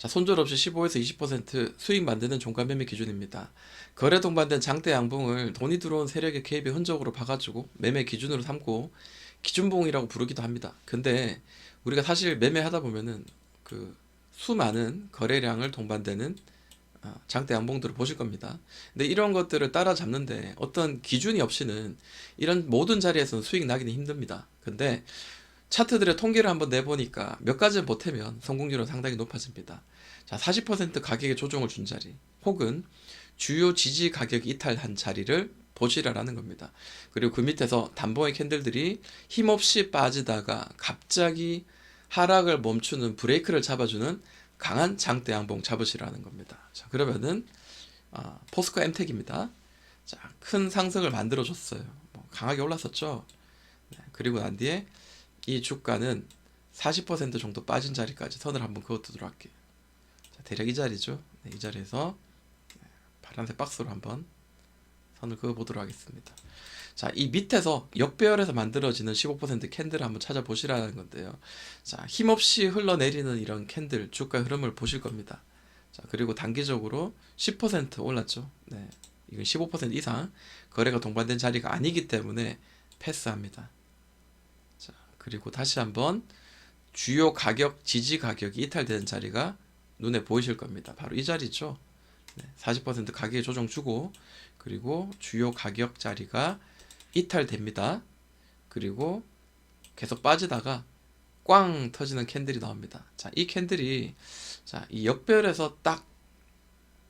자, 손절 없이 15에서 20% 수익 만드는 종가 매매 기준입니다. 거래 동반된 장대 양봉을 돈이 들어온 세력의 개입의 흔적으로 봐가지고 매매 기준으로 삼고 기준봉이라고 부르기도 합니다. 근데 우리가 사실 매매하다 보면은 그 수많은 거래량을 동반되는 아, 장대 양봉들을 보실 겁니다. 근데 이런 것들을 따라잡는데 어떤 기준이 없이는 이런 모든 자리에서는 수익 나기는 힘듭니다. 근데 차트들의 통계를 한번 내보니까 몇 가지 보태면 성공률은 상당히 높아집니다. 자, 40% 가격의 조정을 준 자리, 혹은 주요 지지 가격 이탈한 자리를 보시라라는 겁니다. 그리고 그 밑에서 단봉의 캔들들이 힘없이 빠지다가 갑자기 하락을 멈추는 브레이크를 잡아주는 강한 장대 양봉 잡으시라는 겁니다. 자, 그러면은 아, 포스코 엠텍입니다. 자, 큰 상승을 만들어 줬어요. 뭐 강하게 올랐었죠. 네, 그리고 난 뒤에 이 주가는 40% 정도 빠진 자리까지 선을 한번 그어두도록 할게요. 자, 대략 이 자리죠. 네, 이 자리에서 네, 파란색 박스로 한번 선을 그어보도록 하겠습니다. 자, 이 밑에서 역배열에서 만들어지는 15% 캔들을 한번 찾아보시라는 건데요. 자, 힘없이 흘러내리는 이런 캔들, 주가 흐름을 보실 겁니다. 자, 그리고 단기적으로 10% 올랐죠. 네. 이건 15% 이상 거래가 동반된 자리가 아니기 때문에 패스합니다. 자, 그리고 다시 한번 주요 가격, 지지 가격이 이탈되는 자리가 눈에 보이실 겁니다. 바로 이 자리죠. 네, 40% 가격에 조정 주고 그리고 주요 가격 자리가 이탈됩니다. 그리고 계속 빠지다가 꽝 터지는 캔들이 나옵니다. 자, 이 캔들이 자, 이 역별에서 딱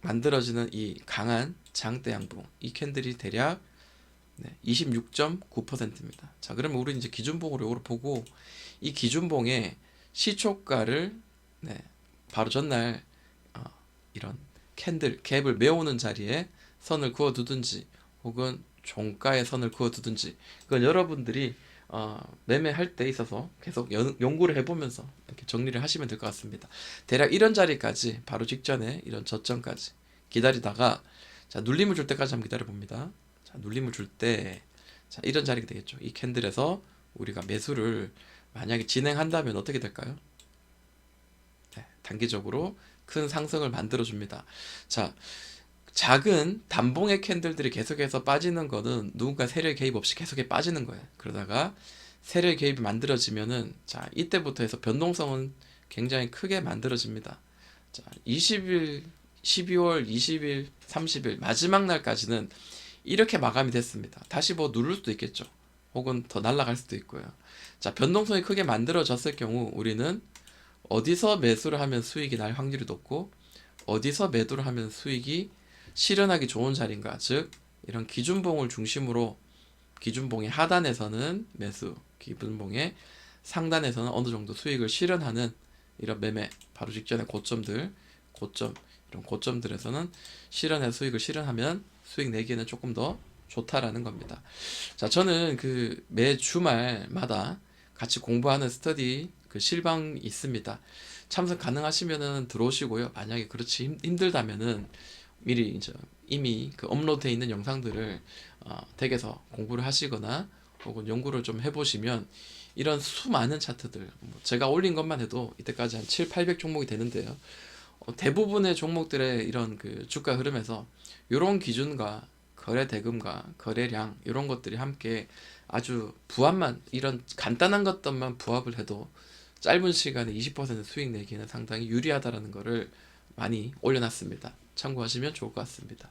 만들어지는 이 강한 장대 양봉. 이 캔들이 대략 네, 26.9%입니다. 자, 그러면 우리 이제 기준봉으로 이걸 보고 이 기준봉의 시초가를 네, 바로 전날 어, 이런 캔들 갭을 메우는 자리에 선을 그어 두든지 혹은 종가에 선을 그어 두든지 그건 여러분들이 어, 매매할 때 있어서 계속 연, 연구를 해보면서 이렇게 정리를 하시면 될 것 같습니다. 대략 이런 자리까지 바로 직전에 이런 저점까지 기다리다가 자 눌림을 줄 때까지 한번 기다려 봅니다. 자 눌림을 줄 때 자 이런 자리가 되겠죠. 이 캔들에서 우리가 매수를 만약에 진행한다면 어떻게 될까요? 네, 단기적으로 큰 상승을 만들어 줍니다. 자 작은 단봉의 캔들들이 계속해서 빠지는 거는 누군가 세력 개입 없이 계속해 빠지는 거예요. 그러다가 세력 개입이 만들어지면은 자 이때부터 해서 변동성은 굉장히 크게 만들어집니다. 자 20일, 12월 20일, 30일 마지막 날까지는 이렇게 마감이 됐습니다. 다시 뭐 누를 수도 있겠죠. 혹은 더 날아갈 수도 있고요. 자 변동성이 크게 만들어졌을 경우 우리는 어디서 매수를 하면 수익이 날 확률이 높고 어디서 매도를 하면 수익이 실현하기 좋은 자리인가 즉 이런 기준봉을 중심으로 기준봉의 하단에서는 매수 기준봉의 상단에서는 어느 정도 수익을 실현하는 이런 매매 바로 직전의 고점들 고점 이런 고점들에서는 실현의 수익을 실현하면 수익 내기에는 조금 더 좋다라는 겁니다. 자 저는 그 매 주말마다 같이 공부하는 스터디 그 실방 있습니다. 참석 가능하시면은 들어오시고요. 만약에 그렇지 힘- 힘들다면은 미리 이제 이미 그 업로드돼 있는 영상들을 어, 댁에서 공부를 하시거나 혹은 연구를 좀 해보시면 이런 수많은 차트들 뭐 제가 올린 것만 해도 이때까지 한 7, 800 종목이 되는데요. 어, 대부분의 종목들의 이런 그 주가 흐름에서 이런 기준과 거래 대금과 거래량 이런 것들이 함께 아주 부합만 이런 간단한 것들만 부합을 해도 짧은 시간에 20% 수익 내기는 상당히 유리하다라는 거를 많이 올려놨습니다. 참고하시면 좋을 것 같습니다.